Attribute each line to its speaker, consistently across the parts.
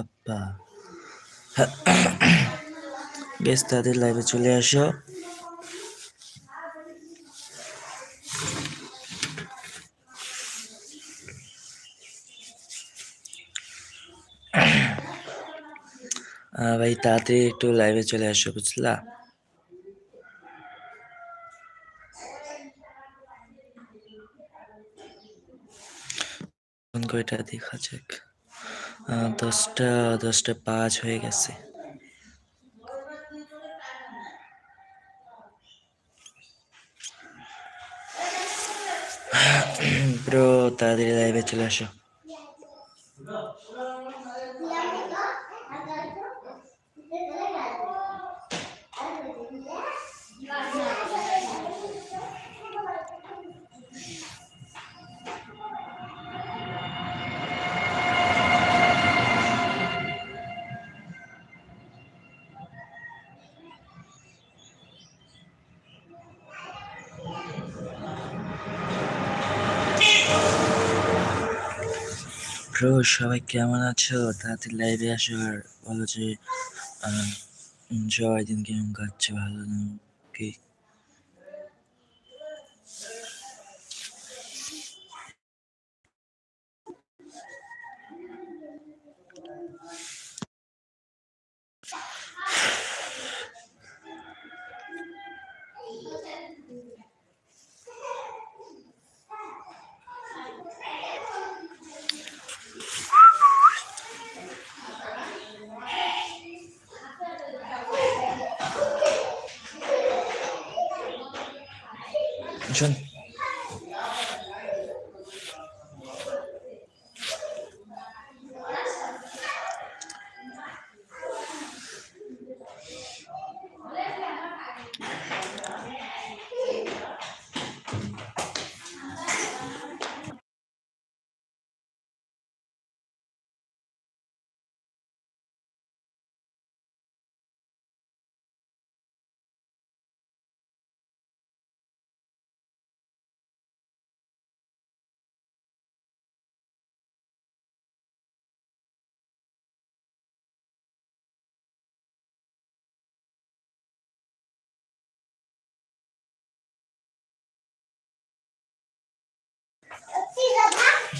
Speaker 1: আপা গেস তাদের লাইভে চলে আসো। ভাই, তাড়াতাড়ি একটু লাইভে চলে আসো, বুঝলা? কয়টা দেখা যাক। দশটা দশটা পাঁচ হয়ে গেছে। ব্রো তাড়াতাড়ি লাইভে চলে আসো। ব্রো সবাই কেমন আছো? তাড়াতাড়ি লাইভে আসো আর বলো যে সবাই দিন কেমন কাটছে? ভালো না? কি শোন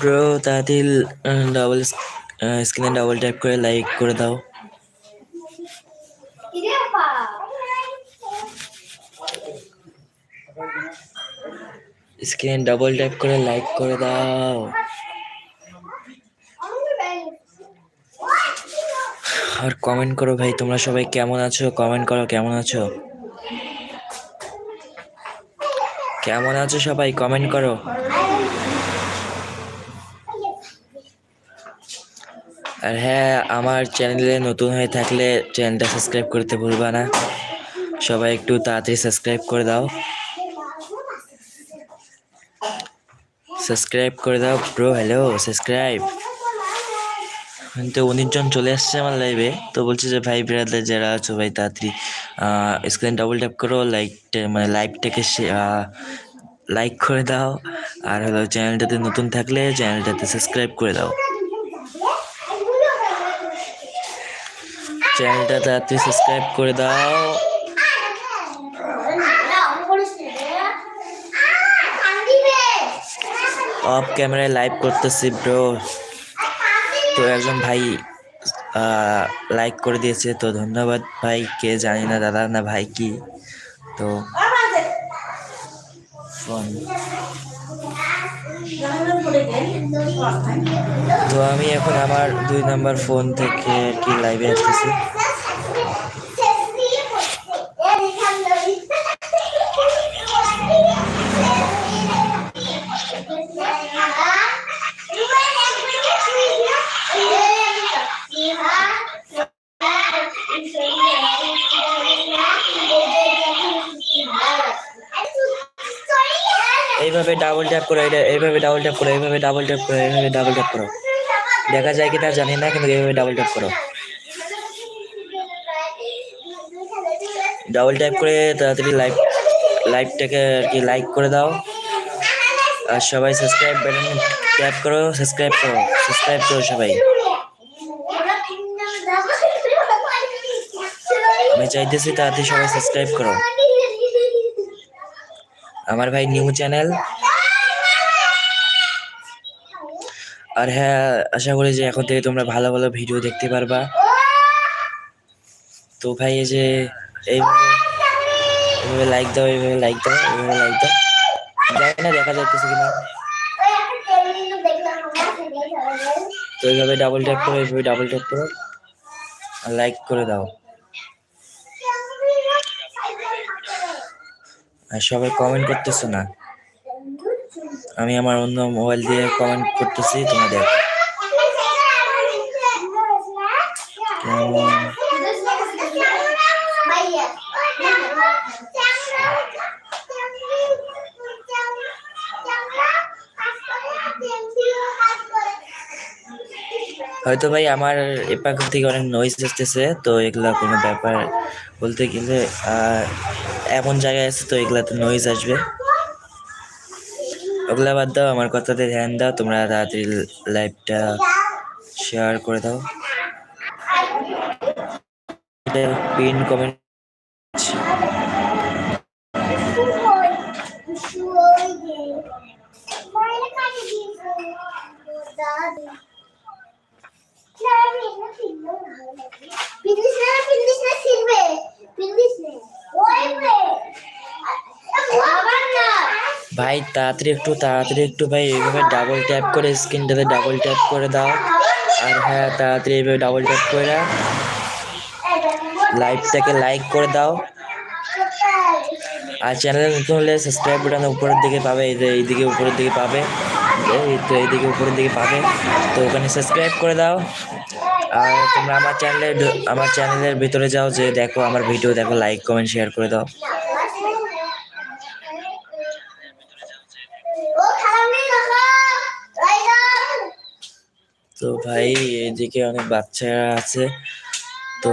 Speaker 1: ব্রো তাড়াতাড়ি ডাবল স্ক্রিনে ডাবল ট্যাপ করে লাইক করে দাও। স্ক্রিনে ডাবল ট্যাপ করে লাইক করে দাও। আর কমেন্ট করো ভাই, তোমরা সবাই কেমন আছো? কমেন্ট করো, কেমন আছো? কেমন আছো সবাই? কমেন্ট করো। আর হ্যাঁ আমার চ্যানেলে নতুন হয়ে থাকলে চ্যানেলটা সাবস্ক্রাইব করতে ভুলবা না। সবাই একটু তাড়াতাড়ি সাবস্ক্রাইব করে দাও। সাবস্ক্রাইব করে দাও। ব্রো হ্যালো সাবস্ক্রাইব তো উনিশ জন চলে আসছে আমার লাইভে তো বলছে যে, ভাই ব্রাদার যারা আছো, ভাই, তাড়াতাড়ি স্ক্রিন ডাবল ট্যাপ করো লাইক মানে লাইভটাকে লাইক করে দাও। আর হলো, চ্যানেলটাতে নতুন থাকলে চ্যানেলটাতে সাবস্ক্রাইব করে দাও। চ্যানেলটা তাড়াতাড়ি সাবস্ক্রাইব করে দাও। অফ ক্যামেরায় লাইভ করতেছি ব্রো তো একজন ভাই লাইক করে দিয়েছে। তো ধন্যবাদ ভাই কে জানি না দাদা না ভাই কি। তো ফোন তো আমি এখন আমার দুই নাম্বার ফোন থেকে কি লাইভে আসতেছি। করো এটা এইভাবে ডাবল ট্যাপ করো, এইভাবে ডাবল ট্যাপ করো, এইভাবে ডাবল ট্যাপ করো। দেখা যায় কি তা জানি না, কিন্তু এইভাবে ডাবল ট্যাপ করো। ডাবল ট্যাপ করে তাড়াতাড়ি লাইভ লাইভটাকে আর কি লাইক করে দাও। আর সবাই সাবস্ক্রাইব বাটন ট্যাপ করো সাবস্ক্রাইব করো সাবস্ক্রাইব করো সবাই। আমি চাইতেছি তাড়াতাড়ি সবাই সাবস্ক্রাইব করো। আমার ভাই নিউ চ্যানেল আর হ্যাঁ আশা করি যে এখন থেকে তোমরা ভালো ভালো ভিডিও দেখতে পারবা। তো ভাই, এই যে এইভাবে এইভাবে লাইক দাও, এইভাবে লাইক দাও, এইভাবে লাইক দাও। জানি না দেখা যাচ্ছে কিনা। তো এইভাবে ডাবল ট্যাপ করো, এইভাবে ডাবল ট্যাপ করো। আর লাইক করে দাও। আর সবাই কমেন্ট করতেছো না। আমি আমার অন্য মোবাইল দিয়ে কমেন্ট করতেছি, তোমরা দেখো। হয়তো ভাই আমার এপাক থেকে অনেক নয়েজ আসতেছে, তো এগুলা কোনো ব্যাপার বলতে গেলে এমন জায়গায় আছে তো এগুলাতে নয়েজ আসবে। ওগুলা বাদ দাও আমার কথাতে ধ্যান দাও তোমরা তাড়াতাড়ি লাইভটা শেয়ার করে দাও। পিন কমেন্ট তাড়াতাড়ি একটু তাড়াতাড়ি একটু ভাই, এইভাবে ডাবল ট্যাপ করে স্ক্রিনটাতে ডাবল ট্যাপ করে দাও। আর হ্যাঁ তাড়াতাড়ি এইভাবে ডাবল ট্যাপ করে। লাইভটাকে লাইক করে দাও। আর চ্যানেলে নতুন হলে সাবস্ক্রাইব বাটন উপরের দিকে পাবে, এই যে এইদিকে উপরের দিকে পাবে। এই তো এইদিকে উপরের দিকে পাবে। তো ওখানে সাবস্ক্রাইব করে দাও। আর তোমরা আমার চ্যানেলের আমার চ্যানেলের ভিতরে যাও, যে দেখো আমার ভিডিও দেখো লাইক কমেন্ট শেয়ার করে দাও। তো ভাই এইদিকে অনেক বাচ্চারা আছে। তো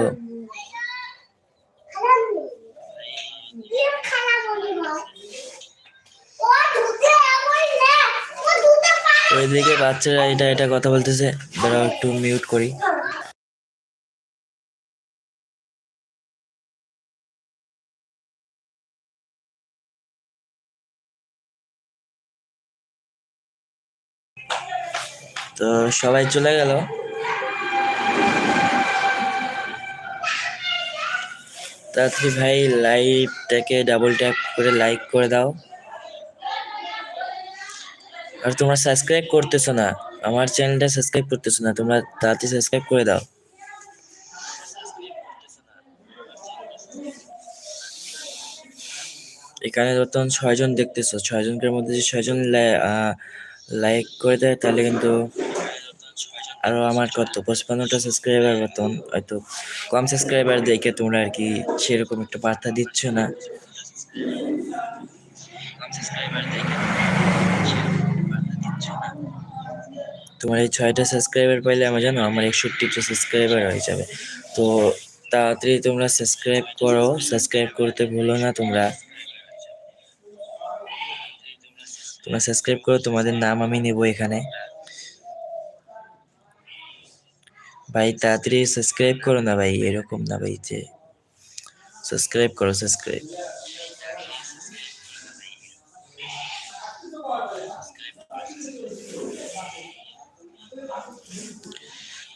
Speaker 1: ওইদিকে বাচ্চারা এটা এটা কথা বলতেছে। দাঁড়াও একটু মিউট করি। তো সবাই চলে গেল। তাড়াতাড়ি ভাই লাইভটাকে ডাবল ট্যাপ করে লাইক করে দাও। আর তোমরা সাবস্ক্রাইব করতেছো না, আমার চ্যানেলটা সাবস্ক্রাইব করতেছো না, তোমরা তাড়াতাড়ি সাবস্ক্রাইব করে দাও। এখানে বর্তমান ছয়জন দেখতেছো, ছয়জনকের মধ্যে যে ছয়জন লাইক করে দেয়, তাহলে কিন্তু আরও আমার কত পঁচপান্নটা সাবস্ক্রাইবার মতন, হয়তো কম সাবস্ক্রাইবার দেখে তোমরা আর কি সেরকম একটা বার্তা দিচ্ছ না। তোমার এই ছয়টা সাবস্ক্রাইবার পাইলে আমার জানো, আমার একষট্টিটা সাবস্ক্রাইবার হয়ে যাবে। তো তাড়াতাড়ি তোমরা সাবস্ক্রাইব করো সাবস্ক্রাইব করতে ভুলো না তোমরা। তোমরা সাবস্ক্রাইব করো, তোমাদের নাম আমি নেব এখানে। ভাই, তাড়াতাড়ি সাবস্ক্রাইব করো না ভাই, এরকম না ভাই যে সাবস্ক্রাইব করো সাবস্ক্রাইব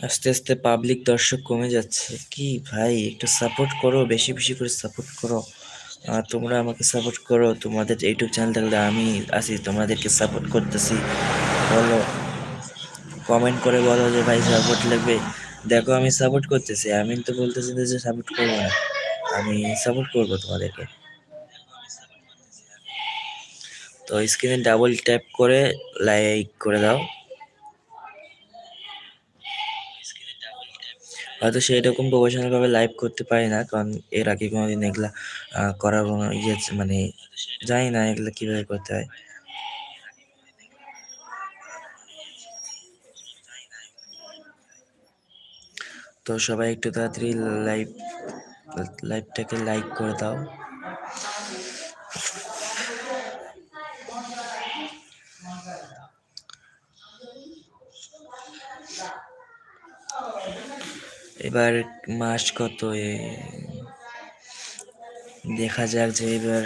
Speaker 1: আস্তে আস্তে পাবলিক দর্শক কমে যাচ্ছে। কি ভাই, একটু সাপোর্ট করো, বেশি বেশি করে সাপোর্ট করো। তোমরা আমাকে সাপোর্ট করো, তোমাদের ইউটিউব চ্যানেল থাকলে আমি আছি, তোমাদেরকে সাপোর্ট করতেছি। বলো কমেন্ট করে বলো যে ভাই সাপোর্ট লাগবে। দেখো, আমি সাপোর্ট করতেছি। আমি তো বলতেছি যে সাপোর্ট করব না। আমি সাপোর্ট করব তোমাদেরকে। তো স্ক্রিনে ডাবল ট্যাপ করে লাইক করে দাও। হয়তো সেরকম প্রফেশনাল ভাবে লাইভ করতে পারি না, কারণ এর আগে কোনোদিন এগুলা করার কোনো ইয়ে মানে জানি না এগুলা কীভাবে করতে হয়। তো সবাই একটু তাড়াতাড়ি লাইভ লাইভটাকে লাইক করে দাও। এবার মাস কত দেখা যাক যে এবার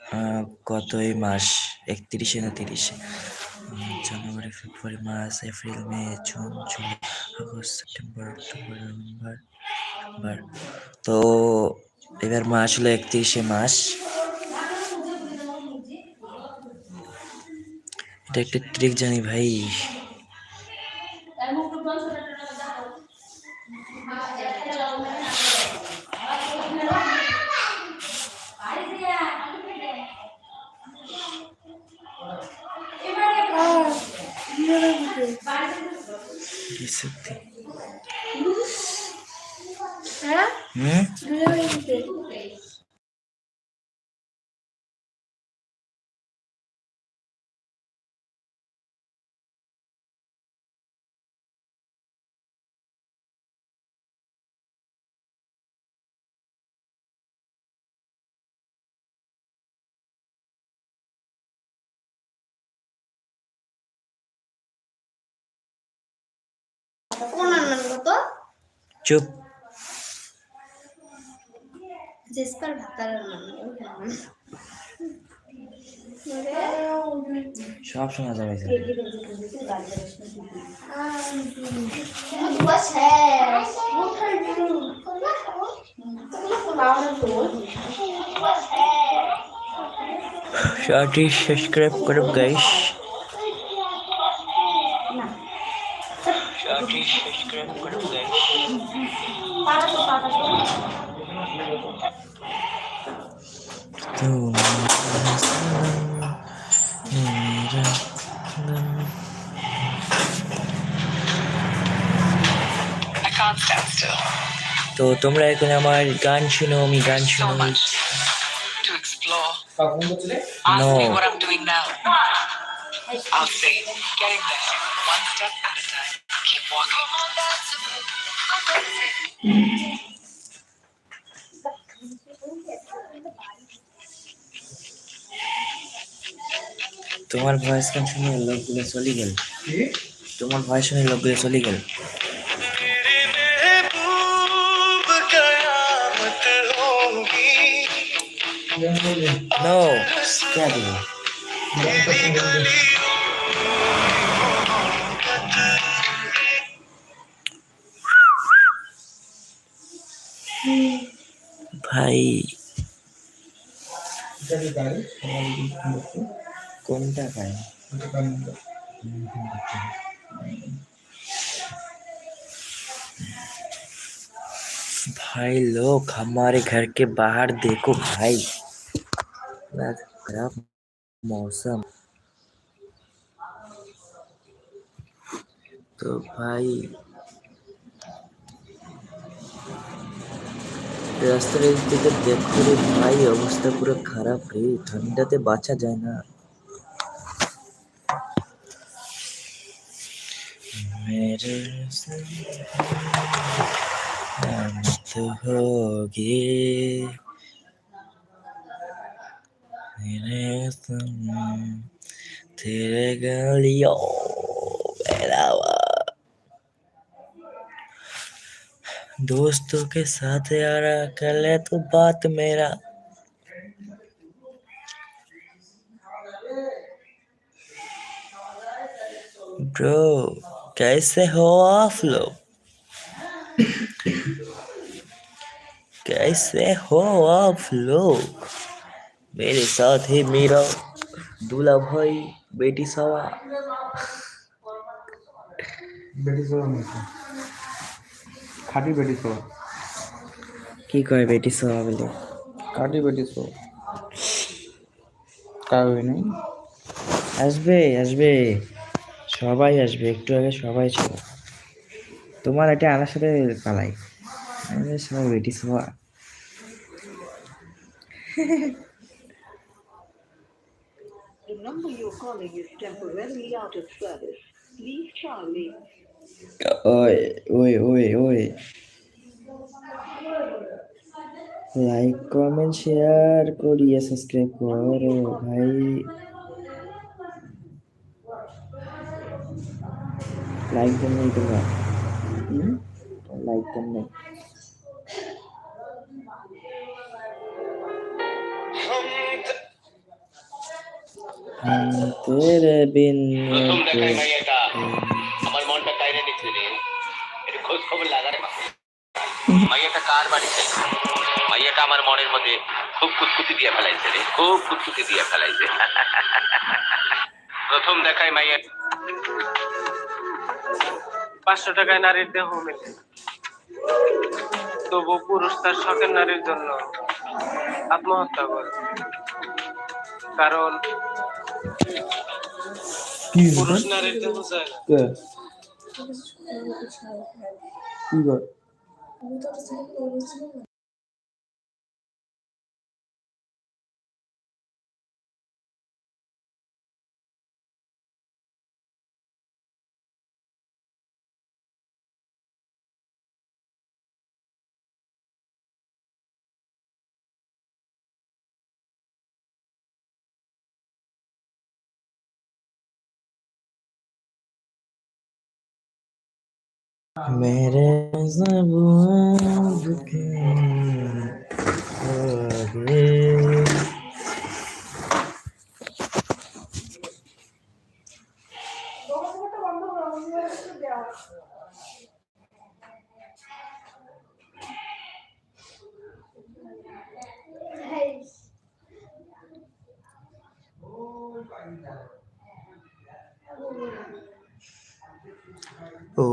Speaker 1: আহ, কত এই মাস? একত্রিশে না তিরিশে? জানুয়ারি ফেব্রুয়ারি মার্চ এপ্রিল মে জুন জুলাই। আগস্ট সেপ্টেম্বর অক্টোবর নভেম্বর ডিসেম্বর তো এবার মাস হলো একত্রিশে মাস। এটা একটা ট্রিক জানি ভাই।
Speaker 2: কোন নাম কত
Speaker 1: চুপ
Speaker 2: জেসপার ভাতার নাম
Speaker 1: সব শোনা যাবে এখানে। সবাই সাবস্ক্রাইব করো গাইস তো তোমরা এখন আমার গান শুনো আমি গান শুনো। তোমার ভয়েস কেন শুনে লোকগুলো চলে গেল। তোমার ভয়েস শুনে লোকগুলো চলে গেল। নো क्या दिया ভাই কোনটা ভাই भाई लोग हमारे घर के बाहर देखो भाई इतना खराब मौसम तो भाई রাস্তার এই দিকে দেখো রে ভাই অবস্থা পুরো খারাপ রে ঠান্ডাতে বাঁচা যায় না मेरे मत होगी तेरे गलियों दोस्तों के साथ यारा कर ले तो बात मेरा। ब्रो कैसे हो आप लोग? कैसे हो आप लोग? मेरे साथ ही मेरा दूल्हा भाई बेटी सवा
Speaker 3: বেটি সোয়া মতো খাঁটি বেটি সোয়া
Speaker 1: কি কয় বেটি সবা বলে
Speaker 3: খাঁটি বেটি সোয়া কার হই নাই
Speaker 1: আসবে আসবে সবাই আসবে একটু আগে সবাই ছিল তোমার এটা আমার সাথে পালাই আরে সবাই বেটি সবা
Speaker 4: The number you're calling is temporarily out of service. Please try later.
Speaker 1: ওই ওই ওই ওই লাইক কমেন্ট শেয়ার করিয়ে সাবস্ক্রাইব করো ভাই লাইক দেন নাই তোমরা
Speaker 3: লাইক দেন নাই
Speaker 5: প্রথম দেখাই আমার মনটা খোঁজ খবর মাইয়াটা কার মাইয়াটা আমার মনের মধ্যে খুব কুচকুচি দিয়ে ফেলাইছে রে খুব কুচকুচি দিয়ে ফেলাইছে প্রথম দেখাই মাইয়া
Speaker 6: পাঁচশো টাকায় নারীর দেহ মেলে। তবু পুরুষ তার শখের নারীর জন্য আত্মহত্যা করে। কারণ
Speaker 3: কি
Speaker 6: পুরুষ নারীর দেহ চায় না
Speaker 3: কে কি কর
Speaker 1: मेरे ও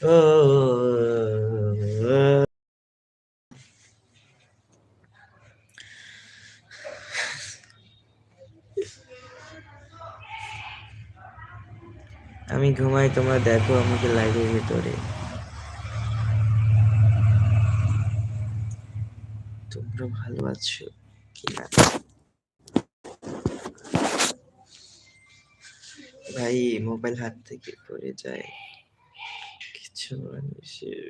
Speaker 1: আমি ঘুমাই তোমরা দেখো আমাকে লাইভের ভেতরে। তোমরা ভালো আছো কিনা? ভাই, মোবাইল হাত থেকে পড়ে যায়। কিছু মানুষের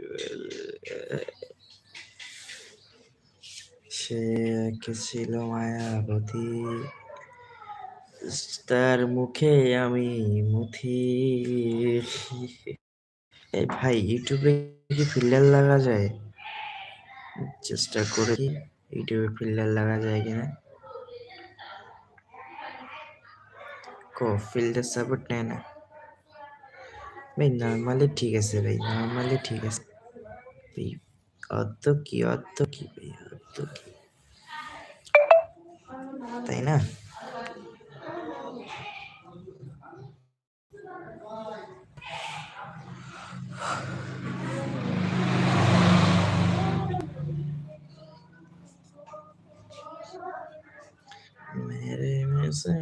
Speaker 1: সে একে ছিল মায়াবতী। তার মুখে আমি মুথি। ভাই, ইউটিউবে কি ফিল্টার লাগা যায়? চেষ্টা করে, ইউটিউবে ফিল্টার লাগা যায় কিনা? কো ফিল্টার সাপোর্ট নেয় না ভাই নর্মালি ঠিক আছে ভাই নর্মালি ঠিক আছে ভাই অত কি অত কি ভাই অত কি তাই না मेरे में से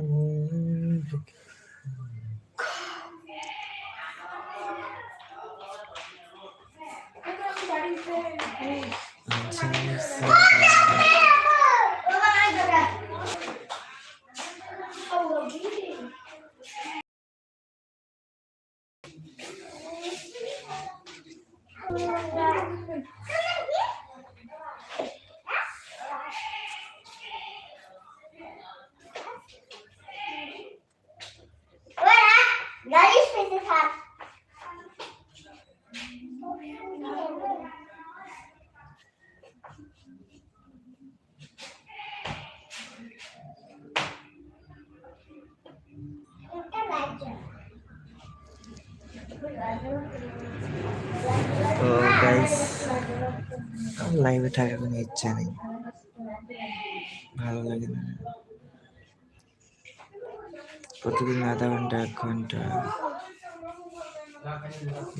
Speaker 1: তো গাইস লাইভে থাকার কোনো ইচ্ছা নেই। ভালো লাগে না। প্রতিদিন আধা ঘণ্টা, এক ঘণ্টা।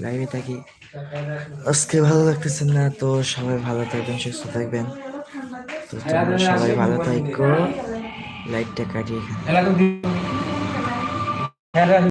Speaker 1: লাইভে থাকি। আজকে ভালো লাগতেছে না, তো সবাই ভালো থাকবেন, সুস্থ থাকবেন। তো তোমরা সবাই ভালো থাকো। লাইটটা কাটিয়ে এখানে।